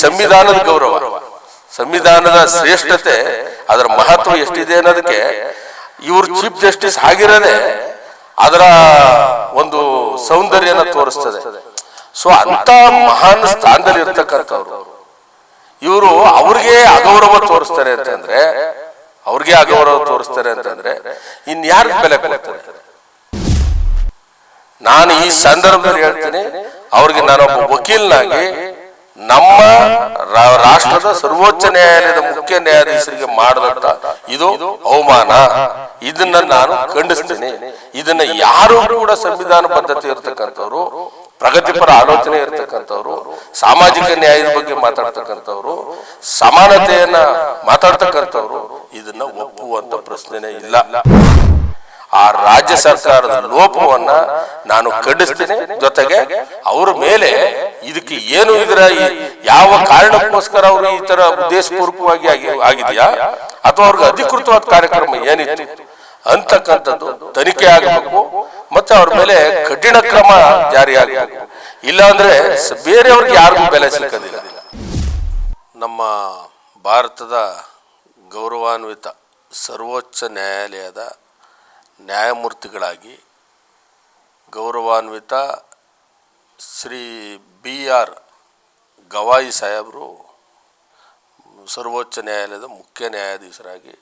ಸಂವಿಧಾನದ ಗೌರವ. ಸಂವಿಧಾನದ ಶ್ರೇಷ್ಠತೆ, ಅದರ ಮಹತ್ವ ಎಷ್ಟಿದೆ ಅನ್ನೋದಕ್ಕೆ ಇವರು ಚೀಫ್ ಜಸ್ಟಿಸ್ ಆಗಿರೋದೇ ಅದರ ಒಂದು ಸೌಂದರ್ಯನ ತೋರಿಸ್ತದೆ. ಸೊ ಅಂತ ಮಹಾನ್ ಸ್ಥಾನದಲ್ಲಿ ಇರ್ತಕ್ಕಂಥವ್ರು. ಇವರು ಅವ್ರಿಗೆ ಅಗೌರವ ತೋರಿಸ್ತಾರೆ ಅಂತಂದ್ರೆ, ಅವ್ರಿಗೆ ಅಗೌರವ ತೋರಿಸ್ತಾರೆ ಅಂತಂದ್ರೆ ಇನ್ಯಾರ ಬೆಲೆ ಕೊಡ್ತಾರೆ? ನಾನು ಈ ಸಂದರ್ಭದಲ್ಲಿ ಹೇಳ್ತೀನಿ, ಅವ್ರಿಗೆ ನಾನೊಬ್ಬ ವಕೀಲನಾಗಿ ನಮ್ಮ ರಾಷ್ಟ್ರದ ಸರ್ವೋಚ್ಚ ನ್ಯಾಯಾಲಯದ ಮುಖ್ಯ ನ್ಯಾಯಾಧೀಶರಿಗೆ ಮಾಡಿದಂತ ಇದು ಅವಮಾನ. ಇದನ್ನ ನಾನು ಖಂಡಿಸ್ತೀನಿ. ಇದನ್ನ ಯಾರು ಕೂಡ ಸಂವಿಧಾನ ಬದ್ಧತೆ ಇರ್ತಕ್ಕಂಥವ್ರು, ಪ್ರಗತಿಪರ ಆಲೋಚನೆ ಇರ್ತಕ್ಕಂಥವ್ರು, ಸಾಮಾಜಿಕ ನ್ಯಾಯದ ಬಗ್ಗೆ ಮಾತಾಡ್ತಕ್ಕಂಥವ್ರು, ಸಮಾನತೆಯನ್ನ ಮಾತಾಡ್ತಕ್ಕಂಥವ್ರು ಇದನ್ನ ಒಪ್ಪುವಂತ ಪ್ರಶ್ನೆನೇ ಇಲ್ಲ. ಆ ರಾಜ್ಯ ಸರ್ಕಾರದ ಲೋಪವನ್ನ ನಾನು ಖಂಡಿಸ್ತೀನಿ. ಜೊತೆಗೆ ಅವರ ಮೇಲೆ ಇದಕ್ಕೆ ಏನು ಇದರ ಯಾವ ಕಾರಣಕ್ಕೋಸ್ಕರ ಅವರು ಈ ತರ ಉದ್ದೇಶಪೂರ್ವಕವಾಗಿ ಆಗಿ- ಆಗಿದೆಯಾ? ಅಥವಾ ಅವ್ರಿಗೆ ಅಧಿಕೃತವಾದ ಕಾರ್ಯಕ್ರಮ ಏನಿತ್ತು? ಅಂತಕ್ಕಂಥದ್ದು ತನಿಖೆ ಆಗಬೇಕು, ಮತ್ತೆ ಅವ್ರ ಮೇಲೆ ಕಠಿಣ ಕ್ರಮ ಜಾರಿಯಾಗಬೇಕು ಇಲ್ಲಾಂದ್ರೆ ಸ- ಬೇರೆಯವ್ರಿಗೆ ಯಾರಿಗೂ ಬೆಲೆ ಸಿಕ್ಕದಿಲ್ಲ. ನಮ್ಮ ಭಾರತದ ಗೌರವಾನ್ವಿತ ಸರ್ವೋಚ್ಚ ನ್ಯಾಯಾಲಯದ ನ್ಯಾಯಮೂರ್ತಿಗಳಾಗಿ ಗೌರವಾನ್ವಿತ ಶ್ರೀ ಬಿ ಆರ್ ಗವಾಯಿ ಸಾಹೇಬರು ಸರ್ವೋಚ್ಚ ನ್ಯಾಯಾಲಯದ ಮುಖ್ಯ ನ್ಯಾಯಾಧೀಶರಾಗಿ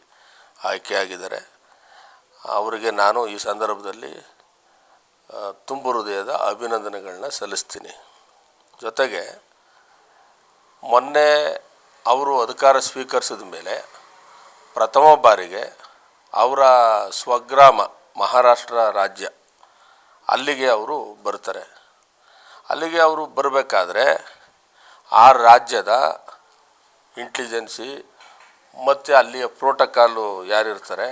ಆಯ್ಕೆಯಾಗಿದ್ದಾರೆ. ಅವರಿಗೆ ನಾನು ಈ ಸಂದರ್ಭದಲ್ಲಿ ತುಂಬು ಹೃದಯದ ಅಭಿನಂದನೆಗಳನ್ನ ಸಲ್ಲಿಸ್ತೀನಿ. ಜೊತೆಗೆ, ಮೊನ್ನೆ ಅವರು ಅಧಿಕಾರ ಸ್ವೀಕರಿಸಿದ ಮೇಲೆ ಪ್ರಥಮ ಬಾರಿಗೆ ಅವರ ಸ್ವಗ್ರಾಮ ಮಹಾರಾಷ್ಟ್ರ ರಾಜ್ಯ ಅಲ್ಲಿಗೆ ಅವರು ಬರ್ತಾರೆ. ಅಲ್ಲಿಗೆ ಅವರು ಬರಬೇಕಾದ್ರೆ ಆ ರಾಜ್ಯದ ಇಂಟೆಲಿಜೆನ್ಸಿ ಮತ್ತು ಅಲ್ಲಿಯ ಪ್ರೋಟೋಕಾಲು ಯಾರಿರ್ತಾರೆ,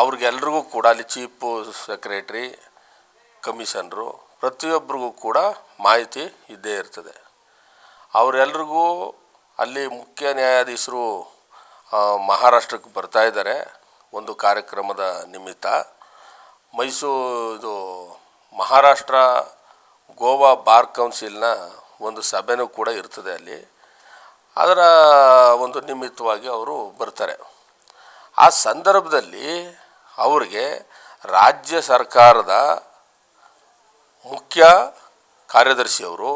ಅವ್ರಿಗೆಲ್ರಿಗೂ ಕೂಡ ಅಲ್ಲಿ ಚೀಫು ಸೆಕ್ರೆಟ್ರಿ, ಕಮಿಷನರು ಪ್ರತಿಯೊಬ್ಬರಿಗೂ ಕೂಡ ಮಾಹಿತಿ ಇದ್ದೇ ಇರ್ತದೆ. ಅವರೆಲ್ರಿಗೂ ಅಲ್ಲಿ ಮುಖ್ಯ ನ್ಯಾಯಾಧೀಶರು ಮಹಾರಾಷ್ಟ್ರಕ್ಕೆ ಬರ್ತಾ ಇದ್ದಾರೆ ಒಂದು ಕಾರ್ಯಕ್ರಮದ ನಿಮಿತ್ತ. ಮೈಸೂರು ಮಹಾರಾಷ್ಟ್ರ ಗೋವಾ ಬಾರ್ ಕೌನ್ಸಿಲ್ನ ಒಂದು ಸಭೆನೂ ಕೂಡ ಇರ್ತದೆ ಅಲ್ಲಿ. ಅದರ ಒಂದು ನಿಮಿತ್ತವಾಗಿ ಅವರು ಬರ್ತಾರೆ. ಆ ಸಂದರ್ಭದಲ್ಲಿ ಅವರಿಗೆ ರಾಜ್ಯ ಸರ್ಕಾರದ ಮುಖ್ಯ ಕಾರ್ಯದರ್ಶಿಯವರು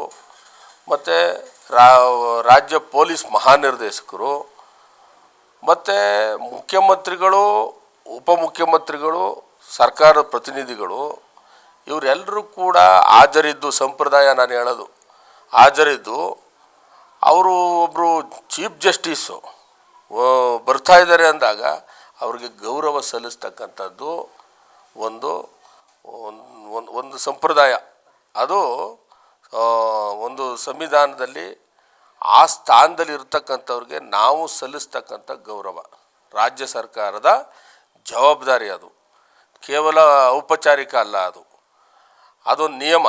ಮತ್ತು ರಾಜ್ಯ ಪೊಲೀಸ್ ಮಹಾನಿರ್ದೇಶಕರು ಮತ್ತು ಮುಖ್ಯಮಂತ್ರಿಗಳು ಉಪಮುಖ್ಯಮಂತ್ರಿಗಳು ಸರ್ಕಾರದ ಪ್ರತಿನಿಧಿಗಳು ಇವರೆಲ್ಲರೂ ಕೂಡ ಹಾಜರಿದ್ದು ಸಂಪ್ರದಾಯ ನಾನು ಹೇಳೋದು. ಹಾಜರಿದ್ದು ಅವರು ಒಬ್ಬರು ಚೀಫ್ ಜಸ್ಟಿಸು. ಬರ್ತಾ ಇದ್ದಾರೆ ಅಂದಾಗ ಅವ್ರಿಗೆ ಗೌರವ ಸಲ್ಲಿಸ್ತಕ್ಕಂಥದ್ದು ಒಂದು ಒಂದು ಸಂಪ್ರದಾಯ. ಅದು ಒಂದು ಸಂವಿಧಾನದಲ್ಲಿ ಆ ಸ್ಥಾನದಲ್ಲಿ ಇರ್ತಕ್ಕಂಥವ್ರಿಗೆ ನಾವು ಸಲ್ಲಿಸ್ತಕ್ಕಂಥ ಗೌರವ. ರಾಜ್ಯ ಸರ್ಕಾರದ ಜವಾಬ್ದಾರಿ ಅದು. ಕೇವಲ ಔಪಚಾರಿಕ ಅಲ್ಲ ಅದು. ಅದೊಂದು ನಿಯಮ.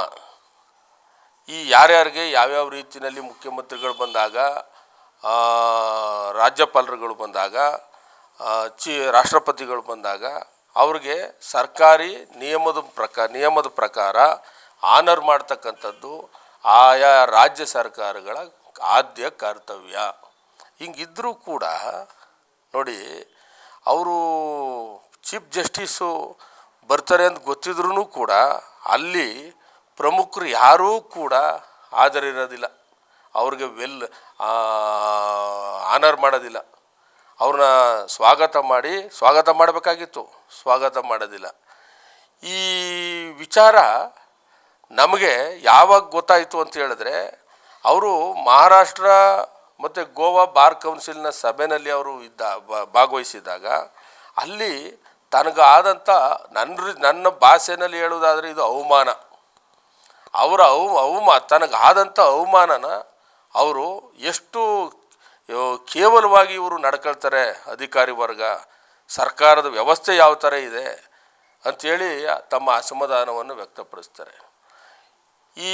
ಈ ಯಾರ್ಯಾರಿಗೆ ಯಾವ್ಯಾವ ರೀತಿಯಲ್ಲಿ ಮುಖ್ಯಮಂತ್ರಿಗಳು ಬಂದಾಗ ರಾಜ್ಯಪಾಲರುಗಳು ಬಂದಾಗ ಚಿ, ರಾಷ್ಟ್ರಪತಿಗಳು ಬಂದಾಗ, ಅವ್ರಿಗೆ ಸರ್ಕಾರಿ ನಿಯಮದ ಪ್ರಕಾರ ನಿಯಮದ ಪ್ರಕಾರ ಆನರ್ ಮಾಡ್ತಕ್ಕಂಥದ್ದು ಆಯಾ ರಾಜ್ಯ ಸರ್ಕಾರಗಳ ಆದ್ಯ ಕರ್ತವ್ಯ. ಹಿಂಗಿದ್ರೂ ಕೂಡ ನೋಡಿ, ಅವರು ಚೀಫ್ ಜಸ್ಟಿಸು ಬರ್ತಾರೆ ಅಂತ ಗೊತ್ತಿದ್ರೂ ಕೂಡ ಅಲ್ಲಿ ಪ್ರಮುಖರು ಯಾರೂ ಕೂಡ ಹಾಜರಿರೋದಿಲ್ಲ ಅವ್ರಿಗೆ ವೆಲ್ ಆನರ್ ಮಾಡೋದಿಲ್ಲ. ಅವ್ರನ್ನ ಸ್ವಾಗತ ಮಾಡಿ, ಸ್ವಾಗತ ಮಾಡಬೇಕಾಗಿತ್ತು. ಸ್ವಾಗತ ಮಾಡೋದಿಲ್ಲ. ಈ ವಿಚಾರ ನಮಗೆ ಯಾವಾಗ ಗೊತ್ತಾಯಿತು ಅಂತ ಹೇಳಿದ್ರೆ, ಅವರು ಮಹಾರಾಷ್ಟ್ರ ಮತ್ತು ಗೋವಾ ಬಾರ್ ಕೌನ್ಸಿಲ್ನ ಸಭೆಯಲ್ಲಿ ಅವರು ಇದ್ದ ಭಾಗವಹಿಸಿದಾಗ ಅಲ್ಲಿ ತನಗಾದಂಥ ನನ್ನ ನನ್ನ ಭಾಷೆನಲ್ಲಿ ಹೇಳುವುದಾದರೆ ಇದು ಅವಮಾನ. ಅವರ ಅವ, ಅವಮಾ, ತನಗಾದಂಥ ಅವಮಾನನ ಅವರು ಎಷ್ಟು ಕೇವಲವಾಗಿ ಇವರು ನಡ್ಕೊಳ್ತಾರೆ ಅಧಿಕಾರಿ ವರ್ಗ, ಸರ್ಕಾರದ ವ್ಯವಸ್ಥೆ ಯಾವ ಥರ ಇದೆ ಅಂಥೇಳಿ ತಮ್ಮ ಅಸಮಾಧಾನವನ್ನು ವ್ಯಕ್ತಪಡಿಸ್ತಾರೆ. ಈ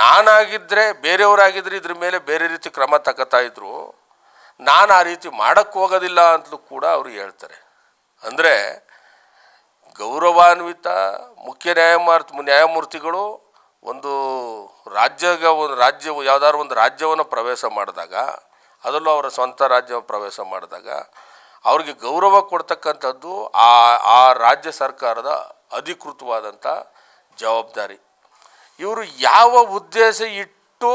ನಾನಾಗಿದ್ದರೆ ಬೇರೆಯವರಾಗಿದ್ದರೆ ಇದ್ರ ಮೇಲೆ ಬೇರೆ ರೀತಿ ಕ್ರಮ ತಗೋತಾ ನಾನು ಆ ರೀತಿ ಮಾಡೋಕ್ಕೋಗೋದಿಲ್ಲ ಅಂತಲೂ ಕೂಡ ಅವರು ಹೇಳ್ತಾರೆ. ಅಂದರೆ ಗೌರವಾನ್ವಿತ ಮುಖ್ಯ ನ್ಯಾಯಮೂರ್ತಿ, ನ್ಯಾಯಮೂರ್ತಿಗಳು ಒಂದು ರಾಜ್ಯಗ, ಒಂದು ರಾಜ್ಯ, ಯಾವುದಾದ್ರು ಒಂದು ರಾಜ್ಯವನ್ನು ಪ್ರವೇಶ ಮಾಡಿದಾಗ, ಅದರಲ್ಲೂ ಅವರ ಸ್ವಂತ ರಾಜ್ಯ ಪ್ರವೇಶ ಮಾಡಿದಾಗ, ಅವ್ರಿಗೆ ಗೌರವ ಕೊಡ್ತಕ್ಕಂಥದ್ದು ಆ ಆ ರಾಜ್ಯ ಸರ್ಕಾರದ ಅಧಿಕೃತವಾದಂಥ ಜವಾಬ್ದಾರಿ. ಇವರು ಯಾವ ಉದ್ದೇಶ ಇಟ್ಟು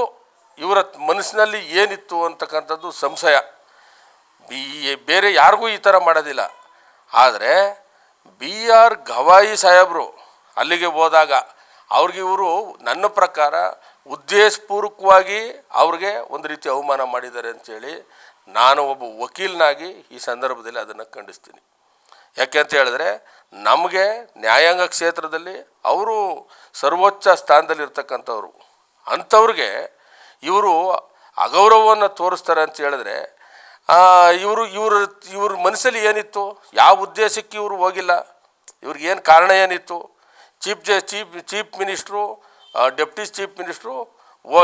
ಇವರ ಮನಸ್ಸಿನಲ್ಲಿ ಏನಿತ್ತು ಅಂತಕ್ಕಂಥದ್ದು ಸಂಶಯ. ಬೇರೆ ಯಾರಿಗೂ ಈ ಥರ ಮಾಡೋದಿಲ್ಲ. ಆದರೆ ಬಿ ಆರ್ ಗವಾಯಿ ಸಾಹೇಬರು ಅಲ್ಲಿಗೆ ಹೋದಾಗ ಅವ್ರಿಗೆ ಇವರು ನನ್ನ ಪ್ರಕಾರ ಉದ್ದೇಶಪೂರ್ವಕವಾಗಿ ಅವ್ರಿಗೆ ಒಂದು ರೀತಿ ಅವಮಾನ ಮಾಡಿದ್ದಾರೆ ಅಂಥೇಳಿ ನಾನು ಒಬ್ಬ ವಕೀಲನಾಗಿ ಈ ಸಂದರ್ಭದಲ್ಲಿ ಅದನ್ನು ಖಂಡಿಸ್ತೀನಿ. ಯಾಕೆ ಅಂತ ಹೇಳಿದ್ರೆ ನಮಗೆ ನ್ಯಾಯಾಂಗ ಕ್ಷೇತ್ರದಲ್ಲಿ ಅವರು ಸರ್ವೋಚ್ಚ ಸ್ಥಾನದಲ್ಲಿರ್ತಕ್ಕಂಥವ್ರು. ಅಂಥವ್ರಿಗೆ ಇವರು ಅಗೌರವವನ್ನು ತೋರಿಸ್ತಾರೆ ಅಂತ ಹೇಳಿದ್ರೆ ಇವರು, ಇವ್ರ ಇವ್ರ ಮನಸ್ಸಲ್ಲಿ ಏನಿತ್ತು? ಯಾವ ಉದ್ದೇಶಕ್ಕೆ ಇವರು ಹೋಗಿಲ್ಲ? ಇವ್ರಿಗೇನು ಕಾರಣ ಏನಿತ್ತು? ಚೀಫ್ ಜ, chief chief minister deputy chief minister ಹೋ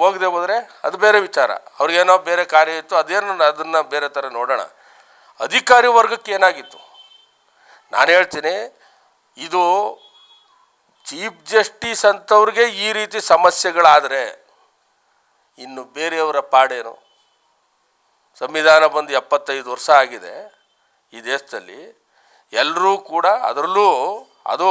ಹೋಗದೆ ಹೋದರೆ ಅದು ಬೇರೆ ವಿಚಾರ. ಅವ್ರಿಗೇನೋ ಬೇರೆ ಕಾರ್ಯ ಇತ್ತು, ಅದೇನು ಅದನ್ನು ಬೇರೆ ಥರ ನೋಡೋಣ. ಅಧಿಕಾರಿ ವರ್ಗಕ್ಕೆ ಏನಾಗಿತ್ತು? ನಾನು ಹೇಳ್ತೀನಿ, ಇದು ಚೀಫ್ ಜಸ್ಟಿಸ್ ಅಂಥವ್ರಿಗೆ ಈ ರೀತಿ ಸಮಸ್ಯೆಗಳಾದರೆ ಇನ್ನು ಬೇರೆಯವರ ಪಾಡೇನು? ಸಂವಿಧಾನ ಬಂದು ಎಪ್ಪತ್ತೈದು ವರ್ಷ ಆಗಿದೆ ಈ ದೇಶದಲ್ಲಿ. ಎಲ್ಲರೂ ಕೂಡ ಅದರಲ್ಲೂ ಅದು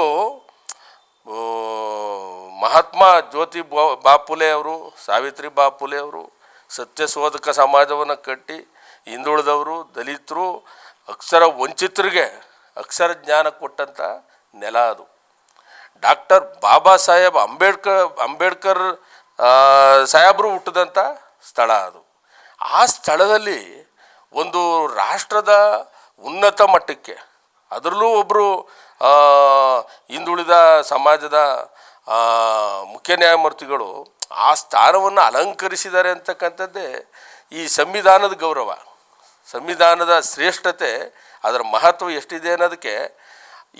ಮಹಾತ್ಮ ಜ್ಯೋತಿ ಬಾಪುಲೆ ಅವರು, ಸಾವಿತ್ರಿ ಬಾಪುಲೆ ಅವರು, ಸತ್ಯಶೋಧಕ ಸಮಾಜವನ್ನು ಕಟ್ಟಿ ಹಿಂದುಳಿದವರು, ದಲಿತರು, ಅಕ್ಷರ ವಂಚಿತರಿಗೆ ಅಕ್ಷರ ಜ್ಞಾನ ಕೊಟ್ಟಂಥ ನೆಲ ಅದು. ಡಾಕ್ಟರ್ ಬಾಬಾ ಸಾಹೇಬ್ ಅಂಬೇಡ್ಕರ್ ಅಂಬೇಡ್ಕರ್ ಸಾಹೇಬರು ಹುಟ್ಟಿದಂಥ ಸ್ಥಳ ಅದು. ಆ ಸ್ಥಳದಲ್ಲಿ ಒಂದು ರಾಷ್ಟ್ರದ ಉನ್ನತ ಮಟ್ಟಕ್ಕೆ ಅದರಲ್ಲೂ ಒಬ್ಬರು ಹಿಂದುಳಿದ ಸಮಾಜದ ಮುಖ್ಯ ನ್ಯಾಯಮೂರ್ತಿಗಳು ಆ ಸ್ಥಾನವನ್ನು ಅಲಂಕರಿಸಿದ್ದಾರೆ ಅಂತಕ್ಕಂಥದ್ದೇ ಈ ಸಂವಿಧಾನದ ಗೌರವ. ಸಂವಿಧಾನದ ಶ್ರೇಷ್ಠತೆ, ಅದರ ಮಹತ್ವ ಎಷ್ಟಿದೆ ಅನ್ನೋದಕ್ಕೆ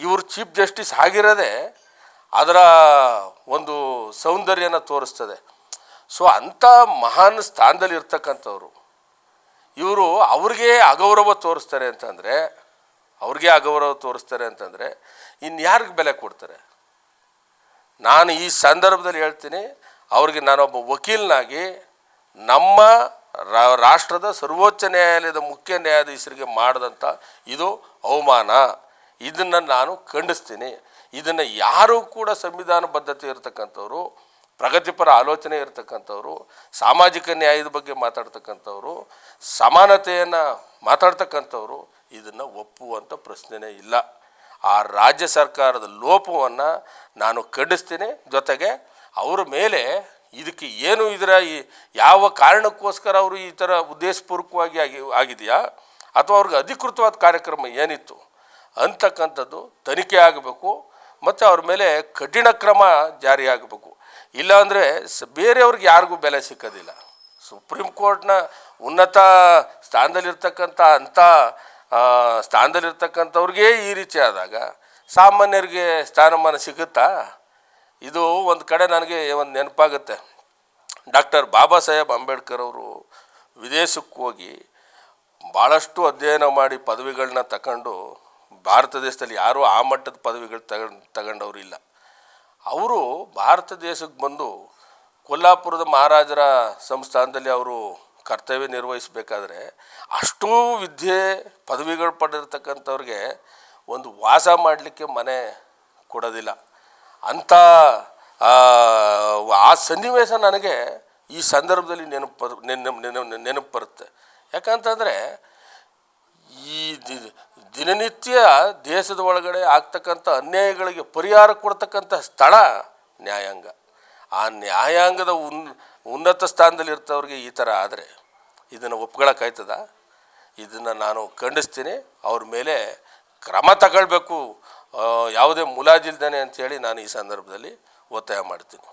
ಇವರು ಚೀಫ್ ಜಸ್ಟಿಸ್ ಆಗಿರೋದೇ ಅದರ ಒಂದು ಸೌಂದರ್ಯನ ತೋರಿಸ್ತದೆ. ಸೊ ಅಂಥ ಮಹಾನ್ ಸ್ಥಾನದಲ್ಲಿ ಇರ್ತಕ್ಕಂಥವ್ರು, ಇವರು ಅವ್ರಿಗೆ ಅಗೌರವ ತೋರಿಸ್ತಾರೆ ಅಂತಂದರೆ, ಅವ್ರಿಗೆ ಅಗೌರವ ತೋರಿಸ್ತಾರೆ ಅಂತಂದರೆ ಇನ್ಯಾರಿಗೆ ಬೆಲೆ ಕೊಡ್ತಾರೆ? ನಾನು ಈ ಸಂದರ್ಭದಲ್ಲಿ ಹೇಳ್ತೀನಿ, ಅವ್ರಿಗೆ ನಾನೊಬ್ಬ ವಕೀಲನಾಗಿ ನಮ್ಮ ರಾಷ್ಟ್ರದ ಸರ್ವೋಚ್ಚ ನ್ಯಾಯಾಲಯದ ಮುಖ್ಯ ನ್ಯಾಯಾಧೀಶರಿಗೆ ಮಾಡಿದಂಥ ಇದು ಅವಮಾನ. ಇದನ್ನು ನಾನು ಖಂಡಿಸ್ತೀನಿ. ಇದನ್ನು ಯಾರೂ ಕೂಡ ಸಂವಿಧಾನ ಬದ್ಧತೆ ಇರತಕ್ಕಂಥವ್ರು ಪ್ರಗತಿಪರ ಆಲೋಚನೆ ಇರತಕ್ಕಂಥವ್ರು, ಸಾಮಾಜಿಕ ನ್ಯಾಯದ ಬಗ್ಗೆ ಮಾತಾಡ್ತಕ್ಕಂಥವ್ರು, ಸಮಾನತೆಯನ್ನು ಮಾತಾಡ್ತಕ್ಕಂಥವ್ರು ಇದನ್ನು ಒಪ್ಪುವಂಥ ಪ್ರಶ್ನೆನೇ ಇಲ್ಲ. ಆ ರಾಜ್ಯ ಸರ್ಕಾರದ ಲೋಪವನ್ನು ನಾನು ಖಂಡಿಸ್ತೀನಿ. ಜೊತೆಗೆ ಅವರ ಮೇಲೆ ಇದಕ್ಕೆ ಏನು ಇದರ ಈ ಯಾವ ಕಾರಣಕ್ಕೋಸ್ಕರ ಅವರು ಈ ಥರ ಉದ್ದೇಶಪೂರ್ವಕವಾಗಿ ಆಗಿ, ಆಗಿದೆಯಾ? ಅಥವಾ ಅವ್ರಿಗೆ ಅಧಿಕೃತವಾದ ಕಾರ್ಯಕ್ರಮ ಏನಿತ್ತು? ಅಂತಕ್ಕಂಥದ್ದು ತನಿಖೆ ಆಗಬೇಕು. ಮತ್ತು ಅವ್ರ ಮೇಲೆ ಕಠಿಣ ಕ್ರಮ ಜಾರಿಯಾಗಬೇಕು. ಇಲ್ಲಾಂದರೆ ಸ ಬೇರೆಯವ್ರಿಗೆ ಯಾರಿಗೂ ಬೆಲೆ ಸಿಕ್ಕೋದಿಲ್ಲ. ಸುಪ್ರೀಂ ಕೋರ್ಟ್ನ ಉನ್ನತ ಸ್ಥಾನದಲ್ಲಿರ್ತಕ್ಕಂಥ ಅಂಥ ಸ್ಥಾನದಲ್ಲಿರ್ತಕ್ಕಂಥವ್ರಿಗೆ ಈ ರೀತಿ ಆದಾಗ ಸಾಮಾನ್ಯರಿಗೆ ಸ್ಥಾನಮಾನ ಸಿಗುತ್ತಾ? ಇದು ಒಂದು ಕಡೆ ನನಗೆ ಒಂದು ನೆನಪಾಗುತ್ತೆ. ಡಾಕ್ಟರ್ ಬಾಬಾ ಸಾಹೇಬ್ ಅಂಬೇಡ್ಕರ್ ಅವರು ವಿದೇಶಕ್ಕೆ ಹೋಗಿ ಭಾಳಷ್ಟು ಅಧ್ಯಯನ ಮಾಡಿ ಪದವಿಗಳನ್ನ ತಗೊಂಡು ಭಾರತ ದೇಶದಲ್ಲಿ ಯಾರೂ ಆ ಮಟ್ಟದ ಪದವಿಗಳು ತಗೊಂಡು ತಗೊಂಡವ್ರು ಇಲ್ಲ ಅವರು ಭಾರತ ದೇಶಕ್ಕೆ ಬಂದು ಕೊಲ್ಲಾಪುರದ ಮಹಾರಾಜರ ಸಂಸ್ಥಾನದಲ್ಲಿ ಅವರು ಕರ್ತವ್ಯ ನಿರ್ವಹಿಸಬೇಕಾದ್ರೆ ಅಷ್ಟೂ ವಿದ್ಯೆ ಪದವಿಗಳು ಪಡೆದಿರ್ತಕ್ಕಂಥವ್ರಿಗೆ ಒಂದು ವಾಸ ಮಾಡಲಿಕ್ಕೆ ಮನೆ ಕೊಡೋದಿಲ್ಲ. ಅಂಥ ಆ, ಸನ್ನಿವೇಶ ನನಗೆ ಈ ಸಂದರ್ಭದಲ್ಲಿ ನೆನಪು ನೆನಪು ನೆನ- ನೆನ- ನೆನಪು ಬರುತ್ತೆ. ಯಾಕಂತಂದರೆ ಈ ದಿನನಿತ್ಯ ದೇಶದ ಒಳಗಡೆ ಆಗ್ತಕ್ಕಂಥ ಅನ್ಯಾಯಗಳಿಗೆ ಪರಿಹಾರ ಕೊಡ್ತಕ್ಕಂಥ ಸ್ಥಳ ನ್ಯಾಯಾಂಗ. ಆ ನ್ಯಾಯಾಂಗದ ಉನ್, ಉನ್ನತ ಸ್ಥಾನದಲ್ಲಿ ಇರ್ತವ್ರಿಗೆ ಈ ಥರ ಆದರೆ ಇದನ್ನು ಒಪ್ಕೊಳಕ್ಕಾಯ್ತದ? ಇದನ್ನು ನಾನು ಖಂಡಿಸ್ತೀನಿ. ಅವ್ರ ಮೇಲೆ ಕ್ರಮ ತಗೊಳ್ಬೇಕು. ಯಾವುದೇ ಮುಲಾಜಿಲ್ದೇನೆ ಅಂಥೇಳಿ ನಾನು ಈ ಸಂದರ್ಭದಲ್ಲಿ ಒತ್ತಾಯ ಮಾಡ್ತೀನಿ.